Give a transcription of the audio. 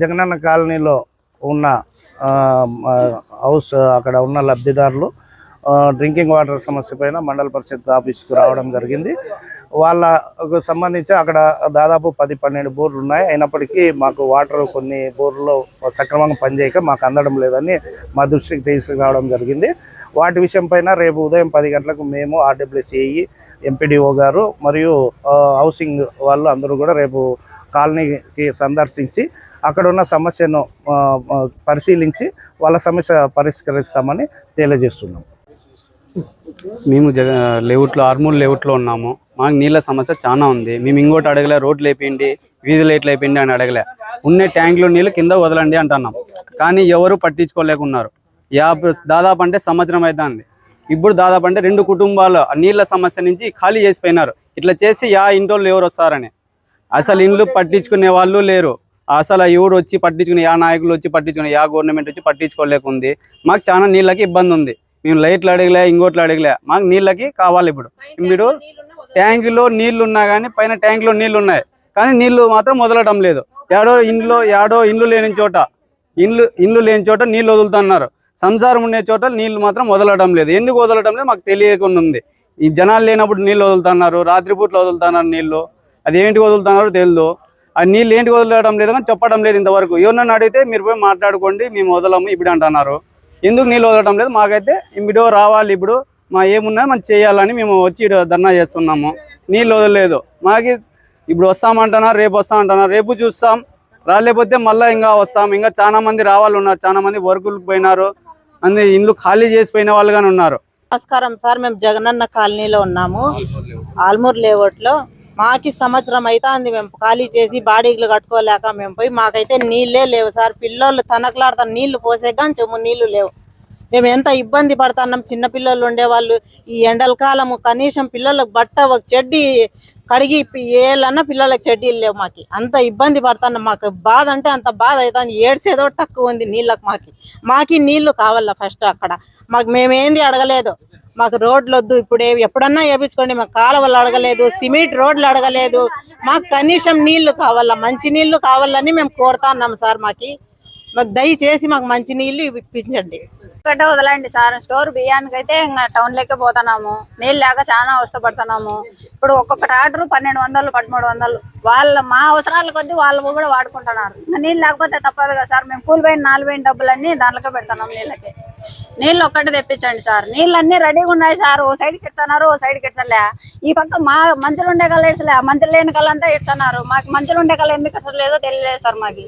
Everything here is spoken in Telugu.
జగనన్న కాలనీలో ఉన్న హౌస్ అక్కడ ఉన్న లబ్ధిదారులు డ్రింకింగ్ వాటర్ సమస్య పైన మండల పరిషత్ ఆఫీస్కి రావడం జరిగింది. వాళ్ళకు సంబంధించి అక్కడ దాదాపు పది పన్నెండు బోర్లు ఉన్నాయి. అయినప్పటికీ మాకు వాటర్ కొన్ని బోర్లు సక్రమంగా పనిచేయక మాకు అందడం లేదని మా దృష్టికి తీసుకురావడం జరిగింది. వాటి విషయం పైన రేపు ఉదయం పది గంటలకు మేము ఆర్డబ్ల్యూసిఈ ఎంపీడీఓ గారు మరియు హౌసింగ్ వాళ్ళు అందరూ కూడా రేపు కాలనీకి సందర్శించి అక్కడ ఉన్న సమస్యను పరిశీలించి వాళ్ళ సమస్య పరిష్కరిస్తామని తెలియజేస్తున్నాం. మేము జగ లేఅవుట్లో ఆర్మూర్ లేఅవుట్లో ఉన్నాము. మాకు నీళ్ళ సమస్య చాలా ఉంది. మేము ఇంకోటి అడగలే రోడ్లు అయిపోయింది వీధి లైట్లు అయిపోయింది అని అడగలే. ఉన్న ట్యాంకులో నీళ్ళు కింద వదలండి అంటున్నాం. కానీ ఎవరు పట్టించుకోలేకున్నారు. యాభై దాదాపు అంటే సంవత్సరం అవుతుంది ఇప్పుడు దాదాపు అంటే రెండు కుటుంబాలు ఆ నీళ్ళ సమస్య నుంచి ఖాళీ చేసిపోయినారు. ఇట్లా చేసి యా ఇంటోళ్ళు ఎవరు వస్తారని. అసలు ఇండ్లు పట్టించుకునే వాళ్ళు లేరు. అసలు ఎవరు వచ్చి పట్టించుకునే యా నాయకులు వచ్చి పట్టించుకునే యా గవర్నమెంట్ వచ్చి పట్టించుకోలేకుంది. మాకు చాలా నీళ్ళకి ఇబ్బంది ఉంది. మేము లైట్లు అడగలే ఇంకోట్లు అడగలే. మాకు నీళ్ళకి కావాలి ఇప్పుడు. మీరు ట్యాంకులో నీళ్ళు ఉన్నా కానీ పైన ట్యాంకులో నీళ్ళు ఉన్నాయి కానీ నీళ్ళు మాత్రం మొదలటం లేదు. ఏడో ఇంట్లో ఏడో ఇండ్లు లేని చోట ఇండ్లు ఇండ్లు లేని చోట నీళ్ళు వదులుతున్నారు. సంసారం ఉండే చోట నీళ్ళు మాత్రం వదలడం లేదు. ఎందుకు వదలడం లేదు? మాకు తెలియకుండా ఉంది. ఈ జనాలు లేనప్పుడు నీళ్ళు వదులుతున్నారు. రాత్రిపూట్లు వదులుతున్నారు నీళ్ళు. అది ఏంటి వదులుతున్నారో తెలియదు ఆ నీళ్ళు ఏంటి వదలడం లేదు కానీ చెప్పడం లేదు ఇంతవరకు. ఎవరినైనా అడిగితే మీరు పోయి మాట్లాడుకోండి మేము వదలము ఇప్పుడు అంటున్నారు. ఎందుకు నీళ్ళు వదలడం లేదు? మాకైతే ఇప్పుడు రావాలి ఇప్పుడు. మా ఏమున్నా మనం చేయాలని మేము వచ్చి ధర్నా చేస్తున్నాము. నీళ్ళు వదలలేదు. మాకి ఇప్పుడు వస్తామంటున్నారు రేపు వస్తామంటున్నారు రేపు చూస్తాం. రాలేకపోతే మళ్ళీ ఇంకా వస్తాం. ఇంకా చాలా మంది రావాలి ఉన్నారు చాలా మంది వర్కులకు పోయినారు. అన్ని ఇండ్లు ఖాళీ చేసిపోయిన వాళ్ళు కానీ ఉన్నారు. నమస్కారం సార్ మేము జగనన్న కాలనీలో ఉన్నాము. ఆల్మూర్ లేఅవుట్లో మాకి సంవత్సరం అవుతుంది మేము ఖాళీ చేసి బాడీలు కట్టుకోలేక మేము పోయి మాకైతే నీళ్ళే లేవు సార్. పిల్లోళ్ళు తనకలాడతాను నీళ్ళు పోసే కానీ చెమ్ము నీళ్ళు లేవు. మేము ఎంత ఇబ్బంది పడుతున్నాం చిన్న పిల్లలు ఉండేవాళ్ళు. ఈ ఎండల కాలము కనీసం పిల్లలకు బట్ట ఒక చెడ్డి కడిగి ఏళ్ళన్నా పిల్లలకు చెడ్డీలు లేవు మాకు. అంత ఇబ్బంది పడుతున్నాం మాకు. బాధ అంటే అంత బాధ అవుతుంది. ఏడ్చేదో తక్కువ ఉంది నీళ్ళకి మాకి. మాకి నీళ్ళు కావాలా ఫస్ట్ అక్కడ. మాకు మేమేంది అడగలేదు. మాకు రోడ్లు వద్దు ఇప్పుడు. ఎప్పుడన్నా వేపించుకోండి మాకు కాలువలు అడగలేదు. సిమెంట్ రోడ్లు అడగలేదు. మాకు కనీసం నీళ్ళు కావాలా? మంచి నీళ్ళు కావాలని మేము కోరుతున్నాం సార్ మాకి. మాకు దయచేసి మాకు మంచి నీళ్ళు ఇప్పించండి. ఒక్కటే వదలండి సార్. స్టోర్ బియ్యానికి అయితే ఇంకా టౌన్ లెక్క పోతున్నాము. నీళ్ళు లేక చాలా అవస్థపడుతున్నాము. ఇప్పుడు ఒక్కొక్క ట్రాక్టర్ పన్నెండు వందలు పదమూడు వందలు. వాళ్ళ మా అవసరాల కొద్దీ వాళ్ళు కూడా వాడుకుంటున్నారు. నీళ్ళు లేకపోతే తప్పదు కదా సార్. మేము కూలిపోయిన నాలుగు పోయిన డబ్బులన్నీ దాంట్లోకే పెడుతున్నాం నీళ్ళకి. నీళ్ళు ఒక్కటి తెప్పించండి సార్. నీళ్ళు అన్ని రెడీగా ఉన్నాయి సార్. ఓ సైడ్కి కిడుతున్నారు ఓ సైడ్ ఎడతలే ఈ పక్క మా మంచులు ఉండే కల్లా ఎడసలే మంచులు లేని కళ్ళంతా ఇడుతున్నారు మాకు మంచులు ఉండే కల్లా ఎందుకు ఎడతలేదో తెలియలేదు సార్ మాకు.